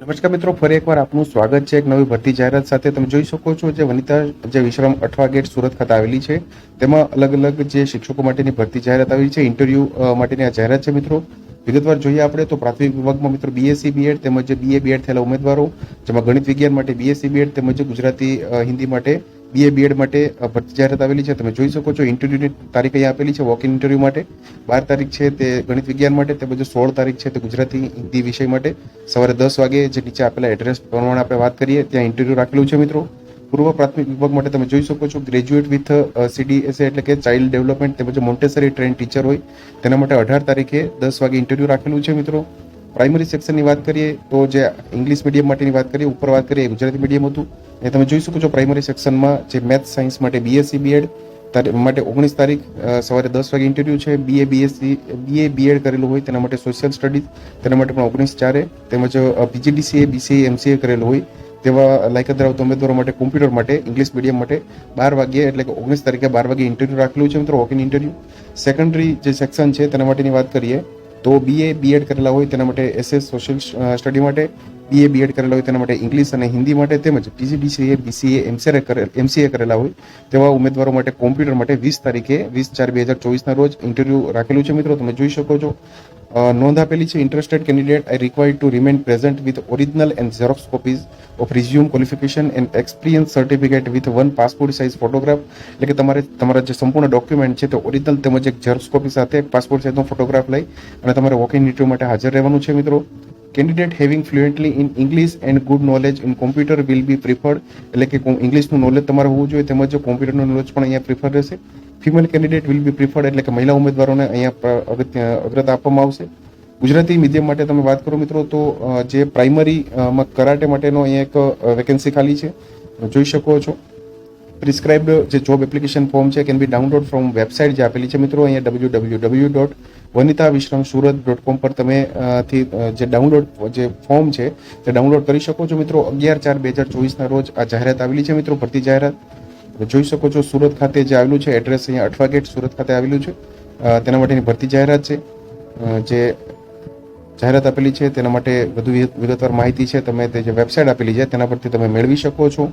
નમસ્કાર મિત્રો, ફરી એકવાર આપનું સ્વાગત છે એક નવી ભરતી જાહેરાત સાથે. તમે જોઈ શકો છો જે વનિતા જે વિશ્રામ અઠવા ગેટ સુરત ખાતે આવેલી છે. તેમાં અલગ અલગ જે શિક્ષકો માટેની ભરતી જાહેરાત આવી છે, ઇન્ટરવ્યુ માટેની આ જાહેરાત છે મિત્રો. વિગતવાર જોઈએ આપણે તો પ્રાથમિક વિભાગમાં મિત્રો બીએસસી બીએડ તેમજ બીએ બીએડ થયેલા ઉમેદવારો, જેમાં ગણિત વિજ્ઞાન માટે બીએસસી બીએડ તેમજ ગુજરાતી હિન્દી માટે બીએ બીએડ માટે ભરતી જાહેરાત આવેલી છે. તમે જોઈ શકો છો ઇન્ટરવ્યુની તારીખ અહીંયા આપેલી છે વોક ઇન ઇન્ટરવ્યુ માટે. બાર તારીખ છે તે ગણિત વિજ્ઞાન માટે તેમજ સોળ તારીખ છે તે ગુજરાતી હિન્દી વિષય માટે. સવારે દસ વાગે જે નીચે આપેલા એડ્રેસ પ્રમાણે આપણે વાત કરીએ, ત્યાં ઇન્ટરવ્યુ રાખેલું છે, મિત્રો. પૂર્વ પ્રાથમિક વિભાગ માટે તમે જોઈ શકો છો ગ્રેજ્યુએટ વિથ સીડીએસએ એટલે કે ચાઇલ્ડ ડેવલપમેન્ટ તેમજ મોન્ટેસરી ટ્રેન ટીચર હોય. તેના માટે અઢાર તારીખે દસ વાગે ઇન્ટરવ્યુ રાખેલું છે, મિત્રો. પ્રાઇમરી સેક્શનની વાત કરીએ તો જે ઇંગ્લિશ મીડિયમ માટેની વાત કરીએ, ઉપર વાત કરીએ ગુજરાતી મીડિયમ હતું. એ તમે જોઈ શકો છો પ્રાઇમરી સેક્શનમાં જે મેથ સાયન્સ માટે બીએસસી બીએડ માટે ઓગણીસ તારીખ સવારે દસ વાગે ઇન્ટરવ્યૂ છે. બીએ બીએસસી બીએ બીએડ કરેલું હોય તેના માટે સોશિયલ સ્ટડીઝ તેના માટે પણ ઓગણીસ ચારે. તેમજ પીજીડીસીએ બીસીએ એમસીએ કરેલું હોય તેવા લાયકાત ધરાવતા ઉમેદવારો માટે કોમ્પ્યુટર માટે, ઇંગ્લિશ મીડિયમ માટે બાર વાગ્યે એટલે કે ઓગણીસ તારીખે બાર વાગે ઇન્ટરવ્યૂ રાખેલું છે મિત્રો વોક ઇન ઇન્ટરવ્યૂ સેકન્ડરી જે સેક્શન છે તેના માટેની વાત કરીએ તો બીએ બીએડ કરેલા હોય તેના માટે એસએસ સોશિયલ સ્ટડી માટે બીએ બીએડ કરેલા હોય તેના માટે ઇંગ્લિશ અને હિન્દી માટે તેમજ પીજીડીસીએ બીસીએ એમસીએ કરેલ એમસીએ કરેલા હોય તેવા ઉમેદવારો માટે કોમ્પ્યુટર માટે વીસ તારીખે વીસ ચાર બે હજાર ચોવીસના રોજ ઇન્ટરવ્યૂ રાખેલું છે મિત્રો. તમે જોઈ શકો છો. નોંધ આપેલી છે interested candidate I required to remain present with original and xerox copies of resume qualification and experience certificate with one passport size photograph એટલે કે તમારે, તમારા જે સંપૂર્ણ ડોક્યુમેન્ટ છે તે ઓરિજિનલ તેમજ એક ઝેરોક્સ કોપી સાથે પાસપોર્ટ સાઇઝનો ફોટોગ્રાફ લઈ અને તમારે વોક ઇન ઇન્ટરવ્યૂ માટે હાજર રહેવાનું છે મિત્રો. Candidate having fluently in English and good knowledge in computer will be preferred એટલે કે ઇંગ્લિશનું નોલેજ તમારે હોવું જોઈએ, તેમજ કોમ્પ્યુટરનું નોલેજ પણ અહીંયા પ્રિફર રહેશે. Female candidate will be preferred એટલે કે મહિલા ઉમેદવારોને અહીંયા અગ્રતા આપવામાં આવશે. ગુજરાતી મીડિયમ માટે તમે વાત કરો મિત્રો, તો જે પ્રાઇમરીમાં કરાટે માટેનો અહીંયા એક વેકેન્સી ખાલી છે. જોઈ શકો છો. પ્રિસ્ક્રાઇબ્ડ જે જોબ એપ્લિકેશન ફોર્મ છે can be download from website જે આપેલી છે મિત્રો, અહીંયા W W W dot Vanita Vishram Surat dot કોમ પર તમે થી જે ડાઉનલોડ જે ફોર્મ છે, તે ડાઉનલોડ કરી શકો છો મિત્રો. અગિયાર ચાર બે હજાર ચોવીસના રોજ આ જાહેરાત આવેલી છે મિત્રો, ભરતી જાહેરાત. જોઈ શકો છો સુરત ખાતે જે આવેલું છે, એડ્રેસ અહીંયા અઠવા ગેટ સુરત ખાતે આવેલું છે. તેના માટેની ભરતી જાહેરાત છે. જે જાહેરાત આપેલી છે, તેના માટે વધુ વિગત- વિગતવાર માહિતી છે, તમે તે જે વેબસાઇટ આપેલી છે, તેના પરથી તમે મેળવી શકો છો.